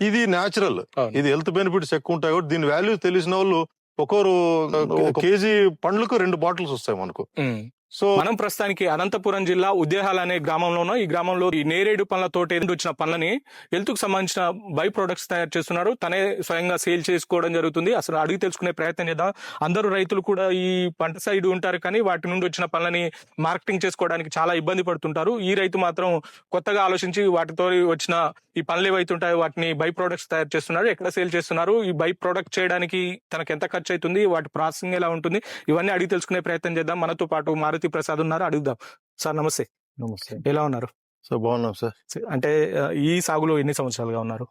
ఇది న్యాచురల్. ఇది health benefits ఎక్కువ ఉంటాయి కాబట్టి దీని వాల్యూ తెలిసిన వాళ్ళు ఒక్కొరు ఒక కేజీ పండ్లకు రెండు బాటిల్స్ వస్తాయి మనకు. సో మనం ప్రస్తుతానికి అనంతపురం జిల్లా ఉద్దేహాల్ అనే గ్రామంలోనో ఈ గ్రామంలో ఈ నేరేడు పండ్లతో వచ్చిన పండ్లని హెల్త్కు సంబంధించిన బై ప్రొడక్ట్స్ తయారు చేస్తున్నారు. తనే స్వయంగా సేల్ చేసుకోవడం జరుగుతుంది. అసలు అడిగి తెలుసుకునే ప్రయత్నం చేద్దాం. అందరూ రైతులు కూడా ఈ పంట సైడ్ ఉంటారు కానీ వాటి నుండి వచ్చిన పండ్లని మార్కెటింగ్ చేసుకోవడానికి చాలా ఇబ్బంది పడుతుంటారు. ఈ రైతు మాత్రం కొత్తగా ఆలోచించి వాటితో వచ్చిన ఈ పనులు ఏవైతే ఉంటాయో వాటిని బై ప్రొడక్ట్స్ తయారు చేస్తున్నారు. ఎక్కడ సేల్ చేస్తున్నారు? ఈ బై ప్రొడక్ట్ చేయడానికి తనకు ఎంత ఖర్చు అవుతుంది? వాటి ప్రాసెసింగ్ ఎలా ఉంటుంది? ఇవన్నీ అడిగి తెలుసుకునే ప్రయత్నం చేద్దాం. మనతో పాటు మారుతి ప్రసాద్ ఉన్నారు అడుగుదాం. సార్ నమస్తే. నమస్తే ఎలా ఉన్నారు? సో బాగున్నాం సార్. అంటే ఈ సాగులో ఎన్ని సంవత్సరాలుగా ఉన్నారు?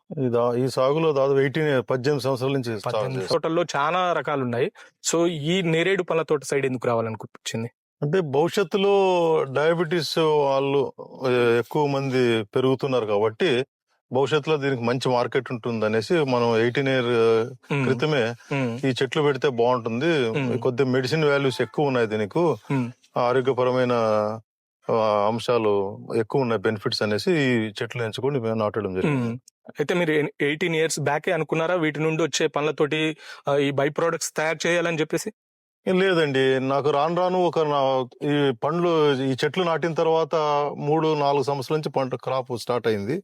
ఈ సాగులో దాదాపు ఎయిటీన్ పద్దెనిమిది సంవత్సరాల నుంచి. తోటల్లో చాలా రకాలు ఉన్నాయి సో ఈ నేరేడు పళ్ళ తోట సైడ్ ఎందుకు రావాలనిపించింది అంటే భవిష్యత్తులో డయాబెటీస్ వాళ్ళు ఎక్కువ మంది పెరుగుతున్నారు కాబట్టి భవిష్యత్తులో దీనికి మంచి మార్కెట్ ఉంటుంది అనేసి మనం ఎయిటీన్ ఇయర్ క్రితమే ఈ చెట్లు పెడితే బాగుంటుంది. కొద్ది మెడిసిన్ వాల్యూస్ ఎక్కువ ఉన్నాయి దీనికి. ఆరోగ్యపరమైన అంశాలు ఎక్కువ ఉన్నాయి బెనిఫిట్స్ అనేసి ఈ చెట్లు ఎంచుకొని మేము నాటడం జరిగింది. అయితే మీరు ఎయిటీన్ ఇయర్స్ బ్యాకే అనుకున్నారా వీటి నుండి వచ్చే పళ్ళతోటి ఆ, ఈ బై ప్రొడక్ట్స్ తయారు చేయాలని చెప్పేసి? లేదండి. నాకు రాను రాను ఒక నా- ఈ పండ్లు ఈ చెట్లు నాటిన తర్వాత మూడు నాలుగు సంవత్సరాల నుంచి పంట క్రాప్ స్టార్ట్ అయింది.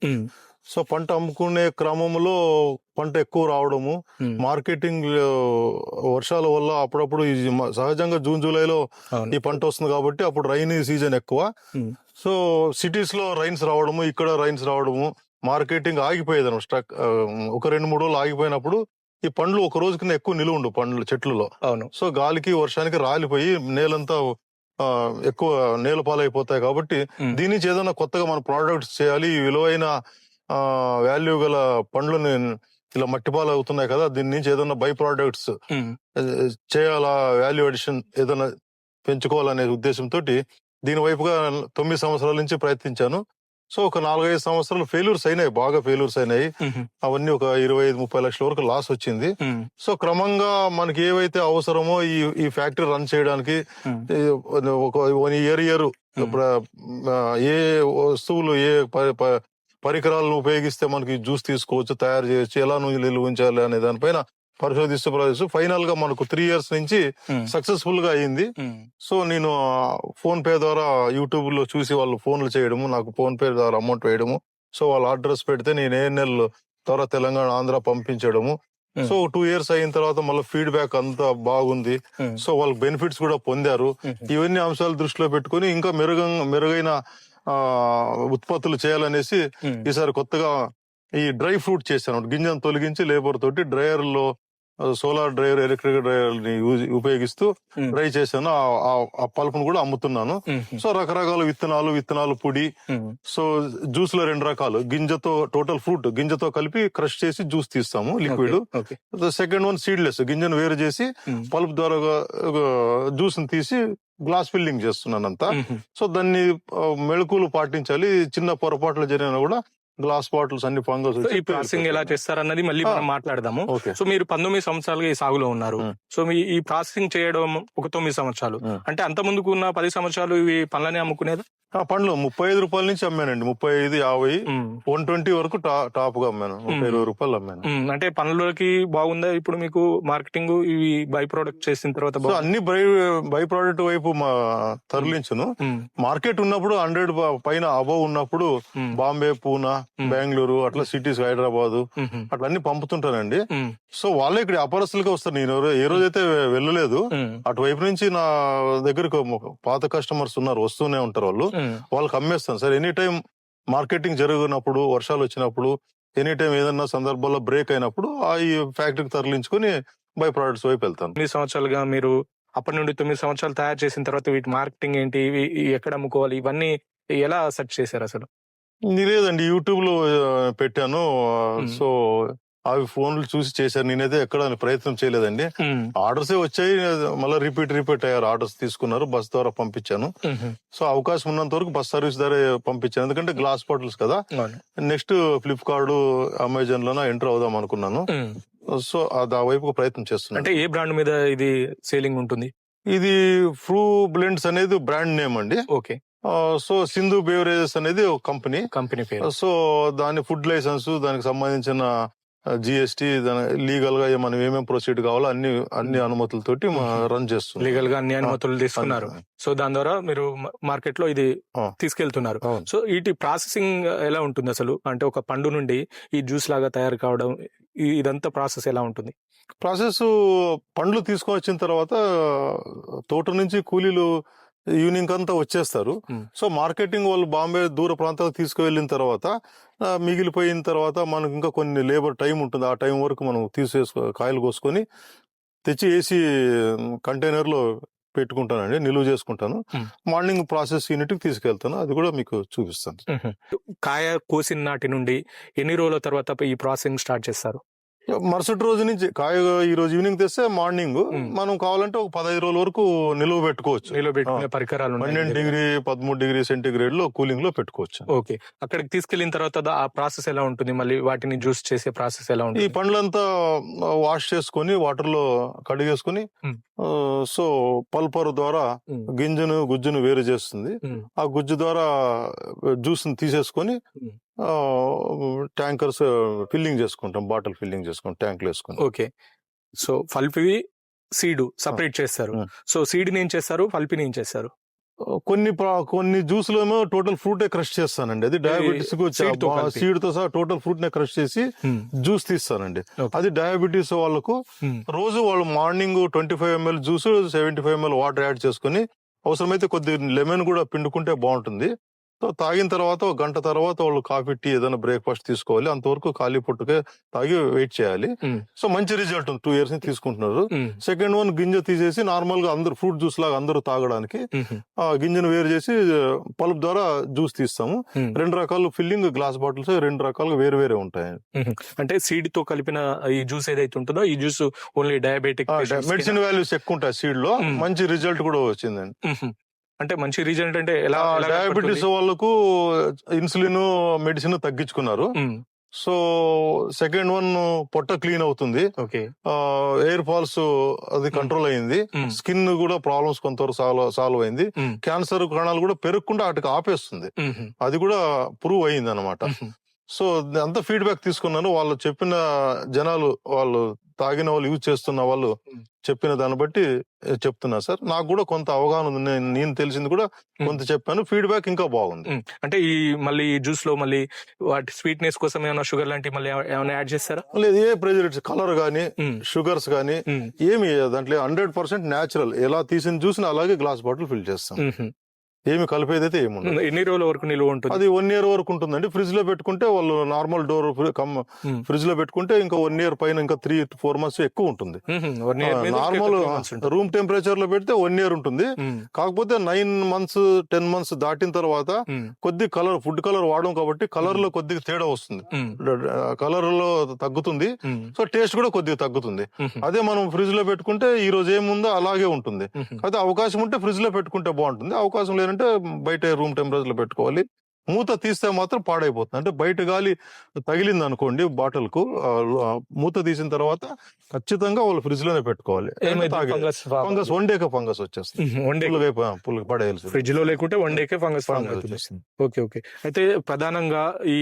సో పంట అమ్ముకునే క్రమంలో పంట ఎక్కువ రావడము. మార్కెటింగ్ వర్షాల వల్ల అప్పుడప్పుడు సహజంగా జూన్ జూలైలో. ఈ పంట వస్తుంది కాబట్టి అప్పుడు రైనీ సీజన్ ఎక్కువ. సో సిటీస్లో రైన్స్ రావడము ఇక్కడ రైన్స్ రావడము మార్కెటింగ్ ఆగిపోయేది స్టక్ ఒక రెండు మూడు రోజులు ఆగిపోయినప్పుడు ఈ పండ్లు ఒక రోజు కింద ఎక్కువ నిలువ ఉండు పండ్లు చెట్లలో. అవును. సో గాలికి వర్షానికి రాలిపోయి నేలంతా ఎక్కువ నేల పాలైపోతాయి కాబట్టి దీని నుంచి ఏదైనా కొత్తగా మన ప్రోడక్ట్స్ చేయాలి. విలువైన వాల్యూ గల పండ్లను ఇలా మట్టిపాలు అవుతున్నాయి కదా దీని నుంచి ఏదైనా బై ప్రోడక్ట్స్ చేయాలా వాల్యూ అడిషన్ ఏదైనా పెంచుకోవాలనే ఉద్దేశంతో దీని వైపుగా తొమ్మిది సంవత్సరాల నుంచి ప్రయత్నించాను. సో ఒక నాలుగైదు సంవత్సరాలు ఫెయిల్యూర్స్ అయినాయి బాగా ఫెయిల్యూర్స్ అయినాయి. అవన్నీ ఒక ఇరవై ఐదు ముప్పై లక్షల వరకు లాస్ వచ్చింది. సో క్రమంగా మనకి ఏవైతే అవసరమో ఈ ఈ ఫ్యాక్టరీ రన్ చేయడానికి ఒక ఇయర్ ఇయర్ ఏ వస్తువులు ఏ పరికరాలను ఉపయోగిస్తే మనకి జ్యూస్ తీసుకోవచ్చు తయారు చేయొచ్చు ఎలా నువ్వు నిల్వ ఉంచాలి అనే దానిపైన పరిశోధిస్తూ పరిశోధిస్తూ ఫైనల్గా మనకు త్రీ ఇయర్స్ నుంచి సక్సెస్ఫుల్గా అయింది. సో నేను ఫోన్ పే ద్వారా యూట్యూబ్లో చూసి వాళ్ళు ఫోన్లు చేయడము నాకు ఫోన్ పే ద్వారా అమౌంట్ వేయడము సో వాళ్ళ అడ్రస్ పెడితే నేను ఏఎన్ఎల్ ద్వారా తెలంగాణ ఆంధ్ర పంపించడము. సో టూ ఇయర్స్ అయిన తర్వాత మళ్ళీ ఫీడ్బ్యాక్ అంతా బాగుంది. సో వాళ్ళ బెనిఫిట్స్ కూడా పొందారు. ఇవన్నీ అంశాలు దృష్టిలో పెట్టుకొని ఇంకా మెరుగ మెరుగైన ఉత్పత్తులు చేయాలనేసి ఈసారి కొత్తగా ఈ డ్రై ఫ్రూట్ చేశాను గింజను తొలగించి లేబర్ తోటి డ్రైయర్లో సోలార్ డ్రైయర్ ఎలక్ట్రిక్ డ్రైయర్ని ఉపయోగిస్తూ డ్రై చేశాను. ఆ- పల్పును కూడా అమ్ముతున్నాను. సో రకరకాల విత్తనాలు విత్తనాలు పొడి. సో జ్యూస్లో రెండు రకాలు. గింజతో టోటల్ ఫ్రూట్ గింజతో కలిపి క్రష్ చేసి జ్యూస్ తీస్తాము లిక్విడ్. Second one seedless. గింజను వేరు చేసి పల్ప్ ద్వారా జ్యూస్ తీసి గ్లాస్ ఫిల్లింగ్ చేస్తున్నాను అంతా ఉమ్, సో దాన్ని ఆ, మెళకువలు పాటించాలి. చిన్న పొరపాట్లు జరిగినా కూడా గ్లాస్ బాటిల్స్ అన్ని ఫంగస్ ఈ ప్రాసెసింగ్ ఎలా చేస్తారన్నది మళ్ళీ మనం మాట్లాడదాము. సో మీరు పంతొమ్మిది సంవత్సరాలుగా ఈ సాగులో ఉన్నారు. సో మీ ఈ ప్రాసెసింగ్ చేయడం ఒక తొమ్మిది సంవత్సరాలు. అంటే అంత ముందుకు ఉన్న పది సంవత్సరాలు ఇవి పనులనే అమ్ముకునేది? ఆ పండ్లు ముప్పై ఐదు రూపాయల నుంచి అమ్మానండి. ముప్పై ఐదు యాభై వన్ ట్వంటీ వరకు టాప్గా అమ్మాను. ముప్పై ఇరవై రూపాయలు అమ్మాను. అంటే పనులకి బాగుందా? ఇప్పుడు మీకు మార్కెటింగ్ ఇవి బై ప్రొడక్ట్ చేసిన తర్వాత? అన్ని బై బై ప్రోడక్ట్ వైపు తరలించును. మార్కెట్ ఉన్నప్పుడు హండ్రెడ్ పైన అబవ్ ఉన్నప్పుడు బాంబే పూనా. బెంగళూరు అట్లా సిటీస్ హైదరాబాద్ అట్లా అన్ని పంపుతుంటానండి. సో వాళ్ళే ఇక్కడ అపరస్తులుగా వస్తారు. నేను ఏ రోజైతే వెళ్ళలేదు అటువైపు నుంచి నా దగ్గరకు పాత కస్టమర్స్ ఉన్నారు వస్తూనే ఉంటారు వాళ్ళు. వాళ్ళకి అమ్మేస్తాను. సార్ ఎనీ టైం మార్కెటింగ్ జరిగినప్పుడు వర్షాలు వచ్చినప్పుడు ఎనీ టైం ఏదన్నా సందర్భాల్లో బ్రేక్ అయినప్పుడు ఆ ఈ ఫ్యాక్టరీకి తరలించుకొని బై ప్రొడక్ట్స్ వైపు వెళ్తాను. తొమ్మిది సంవత్సరాలుగా మీరు అప్పటి నుండి తొమ్మిది సంవత్సరాలు తయారు చేసిన తర్వాత వీటి మార్కెటింగ్ ఏంటి ఇవి ఎక్కడ అమ్ముకోవాలి ఇవన్నీ ఎలా సెర్చ్ చేశారు అసలు? లేదండి. యూట్యూబ్లో పెట్టాను. సో అవి ఫోన్లు చూసి చేశాను నేనైతే ఎక్కడ ప్రయత్నం చేయలేదండి. ఆర్డర్సే వచ్చాయి. మళ్ళీ రిపీట్ రిపీట్ అయ్యారు. ఆర్డర్స్ తీసుకున్నారు. బస్ ద్వారా పంపించాను. సో అవకాశం ఉన్నంత వరకు బస్ సర్వీస్ ద్వారా పంపించాను. ఎందుకంటే గ్లాస్ బాటిల్స్ కదా. నెక్స్ట్ ఫ్లిప్కార్ట్ అమెజాన్ లోన ఎంటర్ అవుదాం అనుకున్నాను. సో అది ఆ వైపు ప్రయత్నం చేస్తున్నాను. అంటే ఏ బ్రాండ్ మీద ఇది సేలింగ్ ఉంటుంది? ఇది ఫ్రూ బ్లెండ్స్ అనేది బ్రాండ్ నేమ్ అండి. ఓకే. సో సింధు బేవరేజెస్ అనేది ఒక కంపెనీ. కంపెనీ పేరు. సో దాని ఫుడ్ లైసెన్స్ దానికి సంబంధించిన జిఎస్టి దాని లీగల్గా మనం ఏమేమి ప్రొసీడ్ కావాలో అన్ని అన్ని అనుమతులతోటి రన్ చేస్తుంది లీగల్గా అన్ని అనుమతులు తీసుకున్నారు. సో దాని ద్వారా మీరు మార్కెట్లో ఇది. తీసుకెళ్తున్నారు. సో వీటి ప్రాసెసింగ్ ఎలా ఉంటుంది అసలు? అంటే ఒక పండు నుండి ఈ జ్యూస్ లాగా తయారు కావడం ఇదంతా ప్రాసెస్ ఎలా ఉంటుంది? ప్రాసెస్ పండ్లు తీసుకొని వచ్చిన తర్వాత తోట నుంచి కూలీలు ఈవినింగ్ అంతా వచ్చేస్తారు. సో మార్కెటింగ్ వాళ్ళు బాంబే దూర ప్రాంతాలకు తీసుకువెళ్ళిన తర్వాత మిగిలిపోయిన తర్వాత మనకు ఇంకా కొన్ని లేబర్ టైం ఉంటుంది. ఆ టైం వరకు మనం తీసేసుకో కాయలు కోసుకొని తెచ్చి ఏసీ కంటైనర్లో పెట్టుకుంటానండి. నిలువ చేసుకుంటాను. మార్నింగ్ ప్రాసెస్ యూనిట్కి తీసుకెళ్తాను. అది కూడా మీకు చూపిస్తాను. కాయ కోసిన నాటి నుండి ఎన్ని రోజుల తర్వాత ఈ ప్రాసెసింగ్ స్టార్ట్ చేస్తారు? మరుసటి రోజు నుంచి కాయ ఈ రోజు ఈవినింగ్ తెస్తే మార్నింగ్. మనం కావాలంటే ఒక పదహైదు రోజుల వరకు నిలువ పెట్టుకోవచ్చు. నిలో పెట్టుకునే పరికరాలు ఉన్నాయి పన్నెండు డిగ్రీ పదమూడు డిగ్రీ సెంటీగ్రేడ్లో కూలింగ్లో పెట్టుకోవచ్చు. ఓకే. అక్కడికి తీసుకెళ్ళిన తర్వాత ఆ ప్రాసెస్ ఎలా ఉంటుంది? మళ్ళీ వాటిని జ్యూస్ చేసే ప్రాసెస్ ఎలా ఈ ఉంటుంది పండ్లంతా వాష్ చేసుకొని వాటర్లో కడిగేసుకొని. సో పల్పర్ ద్వారా గింజను గుజ్జును వేరు చేస్తుంది. ఆ గుజ్జు ద్వారా జ్యూస్ని తీసేసుకొని. ట్యాంకర్స్ ఫిల్లింగ్ చేసుకుంటాం బాటిల్ ఫిల్లింగ్ చేసుకుంటాం ట్యాంకులు వేసుకుంటాం. Okay. So pulpy seed separate చేస్తారు. సో సీడ్ ఏం చేస్తారు? ఫల్పిని ఏం చేస్తారు? కొన్ని కొన్ని జ్యూస్లో ఏమో టోటల్ ఫ్రూట్ క్రష్ చేస్తానండి. అది డయాబెటీస్. సీడ్తో సహా టోటల్ ఫ్రూట్ నే క్రష్ చేసి జ్యూస్ తీస్తానండి. అది డయాబెటీస్ వాళ్ళకు రోజు వాళ్ళు morning twenty five ML juice seventy five ML water add చేసుకుని అవసరమైతే కొద్ది లెమన్ కూడా పిండుకుంటే బాగుంటుంది. సో తాగిన తర్వాత ఒక గంట తర్వాత వాళ్ళు కాఫీ టీ ఏదైనా బ్రేక్ఫాస్ట్ తీసుకోవాలి. అంతవరకు ఖాళీ పొట్టుకే తాగి వెయిట్ చేయాలి. సో మంచి రిజల్ట్ ఉంది. టూ ఇయర్స్ నుంచి తీసుకుంటున్నారు సెకండ్ వన్ గింజ తీసేసి నార్మల్గా అందరు ఫ్రూట్ జ్యూస్ లాగా అందరూ తాగడానికి ఆ గింజను వేరు చేసి పల్ప్ ద్వారా జ్యూస్ తీస్తాము. రెండు రకాలు ఫిల్లింగ్ గ్లాస్ బాటిల్స్ రెండు రకాలుగా వేరు వేరే ఉంటాయి. అంటే సీడ్తో కలిపిన ఈ జ్యూస్ ఏదైతే ఉంటుందో ఈ juice only diabetic medicine values ఎక్కువ ఉంటాయి సీడ్లో. మంచి రిజల్ట్ కూడా వచ్చిందండి. అంటే మంచి రీజన్ అంటే ఎలా డయాబెటీస్? వాళ్ళకు ఇన్సులిన్ మెడిసిన్ తగ్గించుకున్నారు. సో సెకండ్ వన్ పొట్ట క్లీన్ అవుతుంది. ఓకే. ఎయిర్ ఫాల్స్ అది కంట్రోల్ అయింది. స్కిన్ కూడా ప్రాబ్లమ్స్ కొంతవరకు సాల్వ్ సాల్వ్ అయింది. క్యాన్సర్ కణాలు కూడా పెరగకుండా వాటికి ఆపేస్తుంది. అది కూడా ప్రూవ్ అయింది అనమాట సో అంత ఫీడ్బ్యాక్ తీసుకున్నాను. వాళ్ళు చెప్పిన జనాలు వాళ్ళు తాగిన వాళ్ళు యూజ్ చేస్తున్న వాళ్ళు. చెప్పిన దాన్ని బట్టి చెప్తున్నా సార్. నాకు కూడా కొంత అవగాహన ఉంది. నేను నేను తెలిసింది కూడా కొంత చెప్పాను. ఫీడ్బ్యాక్ ఇంకా బాగుంది. అంటే ఈ మళ్ళీ జ్యూస్లో మళ్ళీ వాటి స్వీట్నెస్ కోసం ఏమైనా షుగర్ లాంటివి మళ్ళీ ఏమ- ఏమైనా యాడ్ చేస్తారా? లేదు. ఏ ప్రెజరిటివ్స్ కలర్ గానీ ఉమ్, షుగర్స్ గానీ ఉమ్, ఏమి దాంట్లో హండ్రెడ్ పర్సెంట్ న్యాచురల్. ఎలా తీసిన జ్యూస్ అలాగే గ్లాస్ బాటిల్ ఫిల్ చేస్తాం. ఏమి కలిపేదైతే ఏమి ఉండదు. ఉమ్. ఎన్ని రోజుల వరకు నిలువ ఉంటుంది? అది వన్ ఇయర్ వరకు ఉంటుందండి. ఫ్రిడ్జ్లో పెట్టుకుంటే వాళ్ళు నార్మల్ డోర్ ఫ్రిడ్జ్లో పెట్టుకుంటే ఇంకా వన్ ఇయర్ పైన ఇంకా త్రీ ఫోర్ మంత్స్ ఎక్కువ ఉంటుంది. నార్మల్. రూమ్ టెంపరేచర్లో పెడితే వన్ ఇయర్ ఉంటుంది. కాకపోతే నైన్ మంత్స్ టెన్ మంత్స్ దాటిన తర్వాత కొద్ది కలర్ ఫుడ్ కలర్ వాడడం కాబట్టి కలర్లో కొద్దిగా తేడా వస్తుంది. కలర్లో తగ్గుతుంది. సో టేస్ట్ కూడా కొద్దిగా తగ్గుతుంది. అదే మనం ఫ్రిడ్జ్లో పెట్టుకుంటే ఈ రోజు ఏముందో అలాగే ఉంటుంది. అయితే అవకాశం ఉంటే ఫ్రిడ్జ్లో పెట్టుకుంటే బాగుంటుంది. అవకాశం లేదంటే బయట రూమ్ టెంపరేచర్లో పెట్టుకోవాలి. మూత తీస్తే మాత్రం పాడైపోతుంది. అంటే బయట గాలి తగిలింది అనుకోండి బాటిల్కు ఆ, ఆ, మూత తీసిన తర్వాత ఖచ్చితంగా వాళ్ళు ఫ్రిడ్జ్లోనే పెట్టుకోవాలి ఫంగస్ వన్ డేకే ఫంగస్ వచ్చేస్తుంది. వన్ డే ఫ్రిడ్జ్లో లేకుంటే వన్ డేకే ఫంగస్ వచ్చేస్తుంది. Okay okay. అయితే ప్రధానంగా ఈ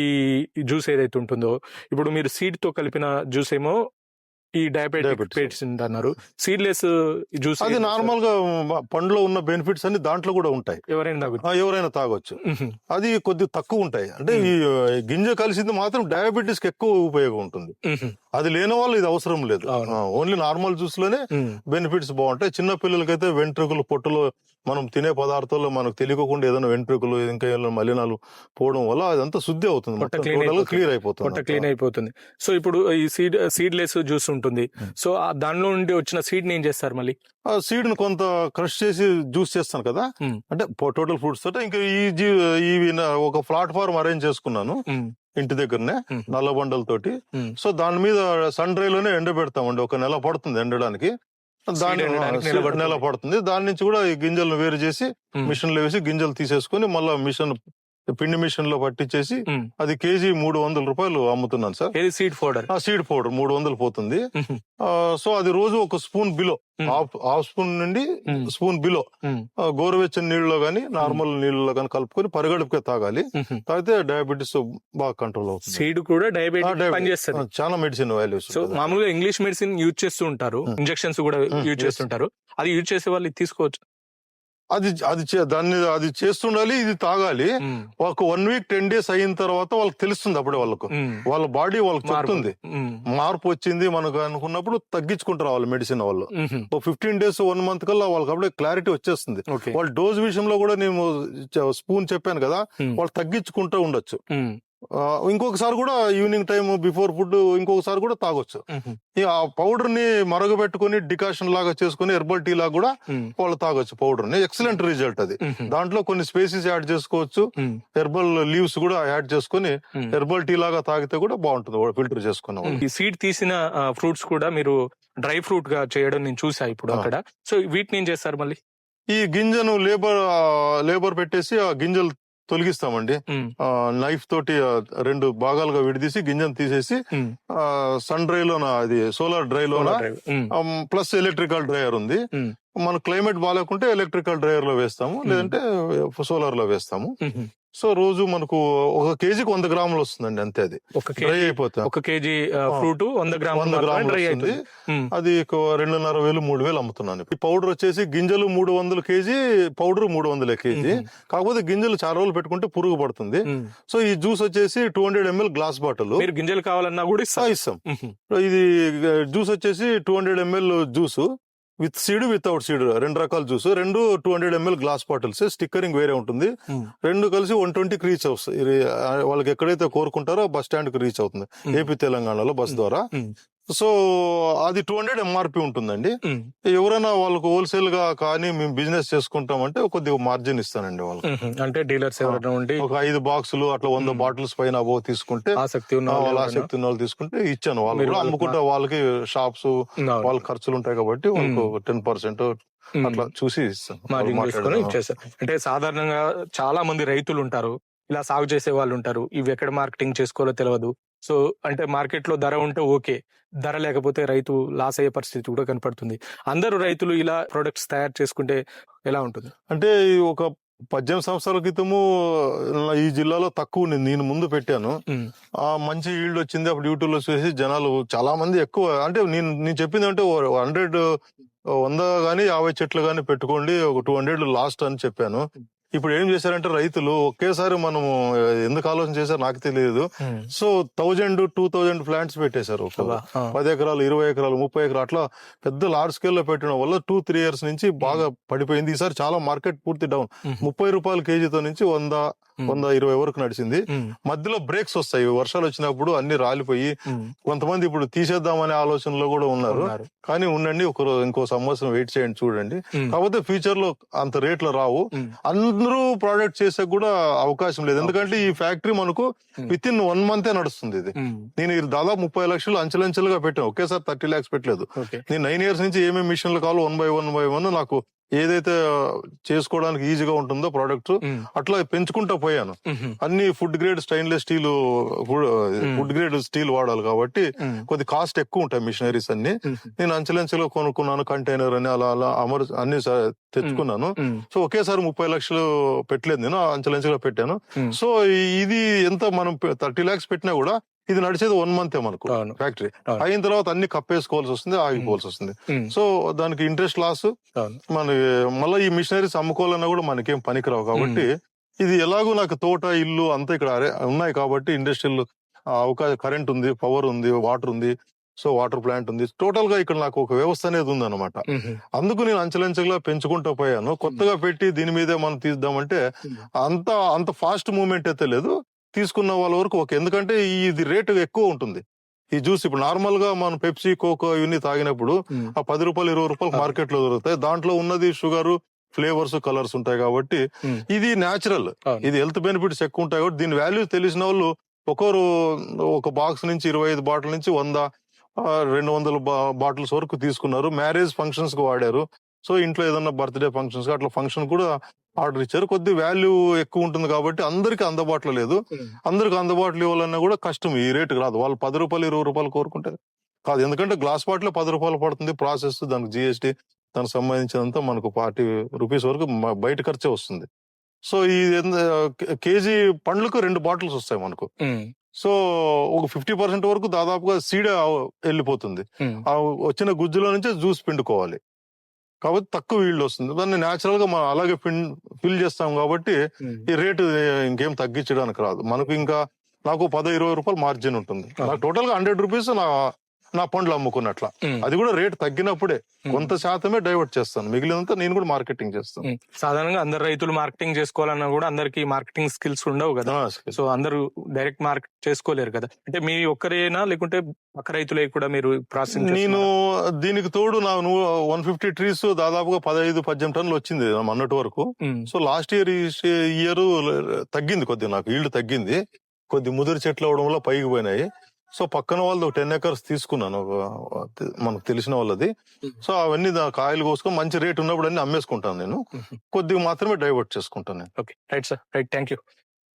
జ్యూస్ ఏదైతే ఉంటుందో ఇప్పుడు మీరు సీడ్తో కలిపిన జ్యూస్ ఏమో ఈ డయాబెటిక్ Diabetes. పేషెంట్ అన్నారు సీడ్లెస్ జ్యూస్ అది నార్మల్గా పండులో ఉన్న బెనిఫిట్స్ అన్ని దాంట్లో కూడా ఉంటాయి. ఎవరైనా ఆ, ఎవరైనా తాగొచ్చు. అది కొద్ది తక్కువ ఉంటాయి. అంటే ఈ గింజ కలిసింది మాత్రం డయాబెటీస్కి ఎక్కువ ఉపయోగం ఉంటుంది. అది లేని వాళ్ళు ఇది అవసరం లేదు. ఓన్లీ నార్మల్ జ్యూస్లోనే బెనిఫిట్స్ బాగుంటాయి. చిన్న పిల్లలకైతే వెంట్రుకలు పొట్టులో మనం తినే పదార్థాల్లో మనకు తెలియకుండా ఏదైనా వెంట్రుకలు ఇంకా ఏదైనా మలినాలు పోవడం వల్ల అదంతా శుద్ధి అవుతుంది. అయిపోతుంది. క్లియర్ పొట్ట అయిపోతుంది క్లీన్ అయిపోతుంది. సో ఇప్పుడు ఈ సీడ్ సీడ్లెస్ జ్యూస్ ఉంటుంది. సో దానిలో నుండి వచ్చిన సీడ్ని ఏం చేస్తారు మళ్ళీ? ఆ సీడ్ను కొంత క్రష్ చేసి జ్యూస్ చేస్తాను కదా. అంటే టోటల్ ఫ్రూట్స్ తోటి ఇంకా ఈ ఈ ఒక ప్లాట్ఫామ్ అరేంజ్ చేసుకున్నాను. ఇంటి దగ్గరనే నల్ల బండలతోటి. సో దాని మీద సన్ డ్రై లోనే ఎండబెడతామండి ఒక నెల పడుతుంది ఎండడానికి దాని నెల పడుతుంది. దాని నుంచి కూడా ఈ గింజలను వేరు చేసి. మిషన్లో వేసి గింజలు తీసేసుకొని మళ్ళీ మిషన్ పిండి మిషన్లో పట్టించేసి. అది కేజీ మూడు వందల రూపాయలు అమ్ముతున్నాను సార్. ఏది సీడ్ ఫోడర్ ఆ సీడ్ పౌడర్ మూడు వందలు పోతుంది. సో అది రోజు ఒక spoon below. Half half spoon నుండి. Spoon below. గోరువెచ్చని నీళ్ళలో గానీ నార్మల్ నీళ్ళలో గానీ కలుపుకొని పరిగడుపుకే తాగాలి. తాగితే డయాబెటీస్ బాగా కంట్రోల్ అవుతుంది. సీడ్ కూడా ఆ, చాలా మెడిసిన్ వాల్యూస్ సో మామూలుగా ఇంగ్లీష్ మెడిసిన్ యూజ్ చేస్తూ ఉంటారు. ఇంజెక్షన్స్ కూడా యూజ్. చేస్తుంటారు అది యూజ్ చేసే వాళ్ళు తీసుకోవచ్చు. అది అది దాన్ని అది చేస్తుండాలి ఇది తాగాలి. ఒక వన్ వీక్ టెన్ డేస్ అయిన తర్వాత వాళ్ళకి తెలుస్తుంది అప్పుడే వాళ్ళకు. వాళ్ళ బాడీ వాళ్ళకి. చెప్తుంది. మార్పు వచ్చింది మనకు అనుకున్నప్పుడు తగ్గించుకుంటారు వాళ్ళు మెడిసిన్ వాళ్ళు. ఒక ఫిఫ్టీన్ డేస్ వన్ మంత్ కల్లా వాళ్ళకి అప్పుడే క్లారిటీ వచ్చేస్తుంది వాళ్ళ డోస్ విషయంలో కూడా నేను స్పూన్ చెప్పాను కదా. వాళ్ళు తగ్గించుకుంటూ ఉండొచ్చు ఇంకొకసారి కూడా ఈవినింగ్ టైం బిఫోర్ ఫుడ్ ఇంకొకసారి కూడా తాగొచ్చు ఆ పౌడర్ని మరగబెట్టుకుని డికాషన్ లాగా చేసుకుని హెర్బల్ టీ లాగా కూడా. వాళ్ళు తాగొచ్చు పౌడర్ని ఎక్సలెంట్ రిజల్ట్ అది. దాంట్లో కొన్ని స్పేసెస్ యాడ్ చేసుకోవచ్చు. హెర్బల్ లీవ్స్ కూడా యాడ్ చేసుకుని. హెర్బల్ టీ లాగా తాగితే కూడా బాగుంటుంది ఫిల్టర్ చేసుకున్న. ఈ సీడ్ తీసిన ఫ్రూట్స్ కూడా మీరు డ్రై ఫ్రూట్గా చేయడం నేను చూసా ఇప్పుడు. అక్కడ సో వీటిని ఏం చేస్తారు మళ్ళీ ఈ గింజను లేబర్ లేబర్ పెట్టేసి ఆ గింజలు తొలగిస్తామండి. నైఫ్ తోటి రెండు భాగాలుగా విడదీసి గింజను తీసేసి. సన్ డ్రై లోన అది సోలార్ డ్రై లోన. ప్లస్ ఎలక్ట్రికల్ డ్రైయర్ ఉంది. మన క్లైమేట్ బాగాలేకుంటే ఎలక్ట్రికల్ డ్రైయర్లో వేస్తాము లేదంటే సోలార్లో వేస్తాము. సో రోజు మనకు ఒక కేజీకి వంద గ్రాములు వస్తుందండి అంతే అది. ఒక డ్రై అయిపోతా. ఒక కేజీ ఫ్రూట్ వంద గ్రాములు వంద గ్రాములు వస్తుంది. ఉమ్. అది రెండున్నర వేలు మూడు వేలు అమ్ముతున్నాను ఈ పౌడర్ వచ్చేసి గింజలు మూడు వందలు కేజీ పౌడర్ మూడు వందల కేజీ. కాకపోతే గింజలు చాలా రోజులు పెట్టుకుంటే పురుగు పడుతుంది. సో ఈ జ్యూస్ వచ్చేసి two hundred ML glass bottle. మీరు గింజలు కావాలన్నా కూడా ఇస్తాం. ఇది జ్యూస్ వచ్చేసి two hundred ML juice. With seed without seed రెండు రకాల జ్యూస్. రెండు two hundred ML glass bottles stickering వేరే ఉంటుంది. ఉమ్. రెండు కలిసి వన్ ట్వంటీకి రీచ్ అవుతుంది వాళ్ళకి ఎక్కడైతే కోరుకుంటారో బస్ స్టాండ్కి రీచ్ అవుతుంది. ఉమ్. ఏపీ తెలంగాణలో బస్ ద్వారా. ఉమ్. సో అది టూ హండ్రెడ్ ఎంఆర్పి ఉంటుందండి. ఎవరైనా వాళ్ళకు హోల్సేల్గా కానీ మేము బిజినెస్ చేసుకుంటామంటే కొద్దిగా మార్జిన్ ఇస్తానండి వాళ్ళకి. అంటే డీలర్స్ ఎవరైనా ఒక ఐదు బాక్సులు అట్లా వంద. బాటిల్స్ పైన అబో తీసుకుంటే ఆసక్తి ఉన్న వాళ్ళు? ఆసక్తి ఉన్న వాళ్ళు తీసుకుంటే ఇచ్చాను వాళ్ళు కూడా అమ్ముకుంటా వాళ్ళకి షాప్స్. వాళ్ళ ఖర్చులు ఉంటాయి కాబట్టి వాళ్ళకు టెన్ పర్సెంట్. అట్లా చూసి ఇస్తాను అంటే సాధారణంగా చాలా మంది రైతులు ఉంటారు ఇలా సాగు చేసే వాళ్ళు ఉంటారు ఇవి ఎక్కడ మార్కెటింగ్ చేసుకోవాలో తెలియదు సో అంటే మార్కెట్లో ధర ఉంటే ఓకే. ధర లేకపోతే రైతు లాస్ అయ్యే పరిస్థితి కూడా కనపడుతుంది. అందరూ రైతులు ఇలా ప్రొడక్ట్స్ తయారు చేసుకుంటే ఎలా ఉంటుంది? అంటే ఒక పద్దెనిమిది సంవత్సరాల క్రితము ఈ జిల్లాలో తక్కువ ఉంది నేను ముందు పెట్టాను. ఆ మంచి ఈల్డ్ వచ్చింది. అప్పుడు యూట్యూబ్లో చూసి జనాలు చాలా మంది ఎక్కువ అంటే నేను నేను చెప్పింది అంటే హండ్రెడ్ వంద గానీ యాభై చెట్లు గానీ పెట్టుకోండి ఒక టూ హండ్రెడ్ లాస్ట్ అని చెప్పాను. ఇప్పుడు ఏం చేశారంటే రైతులు ఒకేసారి మనము ఎందుకు ఆలోచన చేశారు నాకు తెలియదు. So thousand two thousand plants పెట్టేశారు. పది ఎకరాలు ఇరవై ఎకరాలు ముప్పై ఎకరాలు అట్లా పెద్ద లార్జ్ స్కేల్లో పెట్టడం వల్ల టూ త్రీ ఇయర్స్ నుంచి బాగా పడిపోయింది ఈసారి చాలా మార్కెట్ పూర్తి డౌన్. ముప్పై రూపాయల కేజీతో నుంచి వంద. వంద ఇరవై వరకు నడిచింది. మధ్యలో బ్రేక్స్ వస్తాయి వర్షాలు వచ్చినప్పుడు అన్ని రాలిపోయి. కొంతమంది ఇప్పుడు తీసేద్దామనే ఆలోచనలో కూడా ఉన్నారు. కానీ ఉండండి ఒక ఇంకో సంవత్సరం వెయిట్ చేయండి చూడండి. కాకపోతే ఫ్యూచర్లో అంత రేట్లు రావు. అందరూ ప్రోడక్ట్ చేసే కూడా అవకాశం లేదు ఎందుకంటే ఈ ఫ్యాక్టరీ మనకు. విత్ ఇన్ వన్ మంతే నడుస్తుంది ఇది. నేను దాదాపు ముప్పై లక్షలు అంచెలంచెలుగా పెట్టాను ఒకేసారి థర్టీ లాక్స్ పెట్టలేదు నేను నైన్ ఇయర్స్ నుంచి ఏమేమి మిషన్లు కావాలో one by one by one నాకు ఏదైతే చేసుకోవడానికి ఈజీగా ఉంటుందో ప్రోడక్ట్. అట్లా పెంచుకుంటా పోయాను. అన్ని food grade stainless steel food grade steel వాడాలి కాబట్టి. కొద్ది కాస్ట్ ఎక్కువ ఉంటాయి మిషనరీస్ అన్ని. నేను అంచెలంచెలుగా కొనుక్కున్నాను కంటైనర్ అని అలా అలా అమర్ అన్ని తెచ్చుకున్నాను. సో ఒకేసారి ముప్పై లక్షలు పెట్టలేదు నేను అంచెలంచెలుగా పెట్టాను. సో ఇది ఎంత మనం థర్టీ లాక్స్ పెట్టినా కూడా ఇది నడిచేది వన్ మంతే మనకు అవును. ఫ్యాక్టరీ. అయిన తర్వాత అన్ని కప్పేసుకోవాల్సి వస్తుంది ఆగిపోవాల్సి వస్తుంది. సో దానికి ఇంట్రెస్ట్ లాస్ మన మళ్ళీ ఈ మిషనరీస్ అమ్ముకోవాలన్నా కూడా మనకేం పనికిరావు కాబట్టి ఇది ఎలాగో నాకు తోట ఇల్లు అంతా ఇక్కడ ఉన్నాయి కాబట్టి ఇండస్ట్రియల్ అవకాశం కరెంట్ ఉంది పవర్ ఉంది వాటర్ ఉంది సో వాటర్ ప్లాంట్ ఉంది. టోటల్గా ఇక్కడ నాకు ఒక వ్యవస్థ అనేది ఉంది అనమాట. అందుకు నేను అంచెలంచెలుగా పెంచుకుంటూ పోయాను. కొత్తగా పెట్టి దీని మీదే మనం తీద్దామంటే. అంత అంత ఫాస్ట్ మూవ్మెంట్ అయితే లేదు. తీసుకున్న వాళ్ళ వరకు ఓకే ఎందుకంటే ఇది రేటు ఎక్కువ ఉంటుంది ఈ జ్యూస్ ఇప్పుడు నార్మల్గా మనం పెప్సీ కోకో ఇవన్నీ తాగినప్పుడు. ఆ పది రూపాయలు ఇరవై రూపాయలు. మార్కెట్లో దొరుకుతాయి దాంట్లో ఉన్నది షుగర్ ఫ్లేవర్స్ కలర్స్ ఉంటాయి కాబట్టి. ఇది న్యాచురల్. ఇది హెల్త్ బెనిఫిట్స్ ఎక్కువ ఉంటాయి కాబట్టి దీని వాల్యూ తెలిసిన వాళ్ళు ఒకరు ఒక బాక్స్ నుంచి ఇరవై ఐదు బాటిల్ నుంచి వంద రెండు వందల బాటిల్స్ వరకు తీసుకున్నారు మ్యారేజ్ ఫంక్షన్స్కు వాడారు సో ఇంట్లో ఏదన్నా బర్త్డే ఫంక్షన్స్ అట్లా ఫంక్షన్ కూడా ఆర్డర్ ఇచ్చారు. కొద్ది వాల్యూ ఎక్కువ ఉంటుంది కాబట్టి అందరికి అందుబాటులో లేదు. అందరికి అందుబాటులో ఇవ్వాలన్నా కూడా కష్టం. ఈ రేటు రాదు వాళ్ళు పది రూపాయలు ఇరవై రూపాయలు కోరుకుంటే కాదు ఎందుకంటే గ్లాస్ బాటిల్ పది రూపాయలు పడుతుంది ప్రాసెస్ దానికి జిఎస్టీ దానికి సంబంధించినంత మనకు ఫార్టీ రూపీస్ వరకు బయట ఖర్చే వస్తుంది. సో ఈ కేజీ పండ్లకు రెండు బాటిల్స్ వస్తాయి మనకు. సో ఒక ఫిఫ్టీ పర్సెంట్ వరకు దాదాపుగా సీడ వెళ్ళిపోతుంది. ఆ వచ్చిన గుజ్జులో నుంచి జ్యూస్ పిండుకోవాలి. కాబట్టి తక్కువ ఈల్డ్ వస్తుంది. దాన్ని న్యాచురల్గా మనం అలాగే ఫిల్ చేస్తాం కాబట్టి ఉమ్. ఈ రేటు ఇంకేం తగ్గించడానికి రాదు. మనకు ఇంకా నాకు పది ఇరవై రూపాయలు మార్జిన్ ఉంటుంది. నాకు టోటల్గా హండ్రెడ్ రూపీస్ నా నా పండ్లు అమ్ముకున్నట్ల. అది కూడా రేట్ తగ్గినప్పుడే కొంత శాతమే డైవర్ట్ చేస్తాను. మిగిలినంత నేను కూడా మార్కెటింగ్ చేస్తాను. సాధారణంగా అందరు రైతులు మార్కెటింగ్ చేసుకోవాలన్నా కూడా అందరికి మార్కెటింగ్ స్కిల్స్ ఉండవు కదా. సో అందరూ డైరెక్ట్ మార్కెట్ చేసుకోలేరు కదా. అంటే మీ ఒక్కరేనా లేకుంటే పక్క రైతులే కూడా మీరు ప్రాసెసింగ్ నేను దీనికి తోడు నా వన్ ఫిఫ్టీ ట్రీస్ దాదాపుగా పదహైదు పద్దెనిమిది టన్నులు వచ్చింది మొన్నటి వరకు. సో లాస్ట్ ఇయర్ ఇయర్ తగ్గింది కొద్దిగా నాకు ఈల్డ్ తగ్గింది. కొద్ది ముదిరి చెట్లు అవడం వల్ల పైకి పోయినాయి. సో పక్కన వాళ్ళది టెన్ ఎకర్స్ తీసుకున్నాను. మనకు తెలిసిన వాళ్ళది. సో అవన్నీ దా- కాయలు కోసుకొని మంచి రేట్ ఉన్నప్పుడు అన్ని అమ్మేసుకుంటాను నేను. కొద్దిగా మాత్రమే డైవర్ట్ చేసుకుంటాను నేను. Okay. Right sir. Right. Thank you.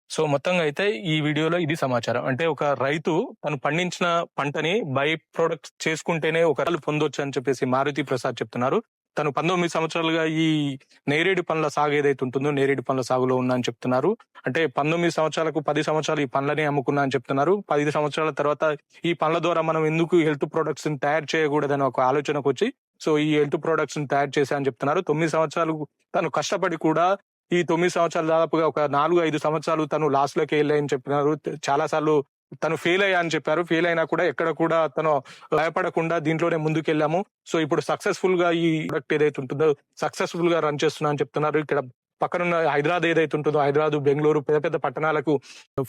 So మొత్తంగా అయితే ఈ వీడియోలో ఇది సమాచారం. అంటే ఒక రైతు తను పండించిన పంటని బై ప్రొడక్ట్ చేసుకుంటేనే ఒక పొందొచ్చు అని చెప్పేసి మారుతి ప్రసాద్ చెప్తున్నారు. తను పంతొమ్మిది సంవత్సరాలుగా ఈ నేరేడు పండ్ల సాగు ఏదైతే ఉంటుందో నేరేడు పండ్ల సాగులో ఉన్నా అని చెప్తున్నారు. అంటే పంతొమ్మిది సంవత్సరాలకు పది సంవత్సరాలు ఈ పండ్లని అమ్ముకున్నా అని చెప్తున్నారు. పది సంవత్సరాల తర్వాత ఈ పండ్ల ద్వారా మనం ఎందుకు హెల్త్ ప్రొడక్ట్స్ని తయారు చేయకూడదని ఒక ఆలోచనకు వచ్చి సో ఈ హెల్త్ ప్రొడక్ట్స్ని తయారు చేశా అని చెప్తున్నారు. తొమ్మిది సంవత్సరాలు తను కష్టపడి కూడా ఈ తొమ్మిది సంవత్సరాలు దాదాపుగా ఒక నాలుగు ఐదు సంవత్సరాలు తను లాస్ట్లోకి వెళ్ళాయని చెప్పినారు. చాలా సార్లు తను ఫెయిల్ అయ్యా అని చెప్పారు. ఫెయిల్ అయినా కూడా ఎక్కడ కూడా తను భయపడకుండా దీంట్లోనే ముందుకెళ్ళాము. సో ఇప్పుడు సక్సెస్ఫుల్గా ఈ ప్రొడక్ట్ ఏదైతే ఉంటుందో సక్సెస్ఫుల్గా రన్ చేస్తున్నా అని చెప్తున్నారు. ఇక్కడ పక్కనున్న హైదరాబాద్ ఏదైతే ఉంటుందో హైదరాబాద్ బెంగళూరు పెద్ద పెద్ద పట్టణాలకు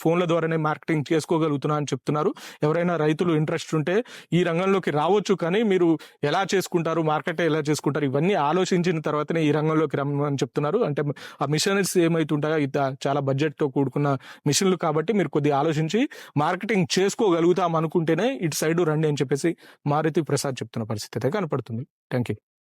ఫోన్ల ద్వారానే మార్కెటింగ్ చేసుకోగలుగుతున్నా అని చెప్తున్నారు. ఎవరైనా రైతులు ఇంట్రెస్ట్ ఉంటే ఈ రంగంలోకి రావచ్చు కానీ మీరు ఎలా చేసుకుంటారు మార్కెట్ ఎలా చేసుకుంటారు ఇవన్నీ ఆలోచించిన తర్వాతనే ఈ రంగంలోకి రమ్మని చెప్తున్నారు. అంటే ఆ మిషనరీస్ ఏమైతుంటాయో ఇది చాలా బడ్జెట్తో కూడుకున్న మిషన్లు కాబట్టి మీరు కొద్దిగా ఆలోచించి మార్కెటింగ్ చేసుకోగలుగుతాం అనుకుంటేనే ఇటు సైడ్ రండి అని చెప్పేసి మారుతి ప్రసాద్ చెప్తున్న పరిస్థితి అయితే కనపడుతుంది. Thank you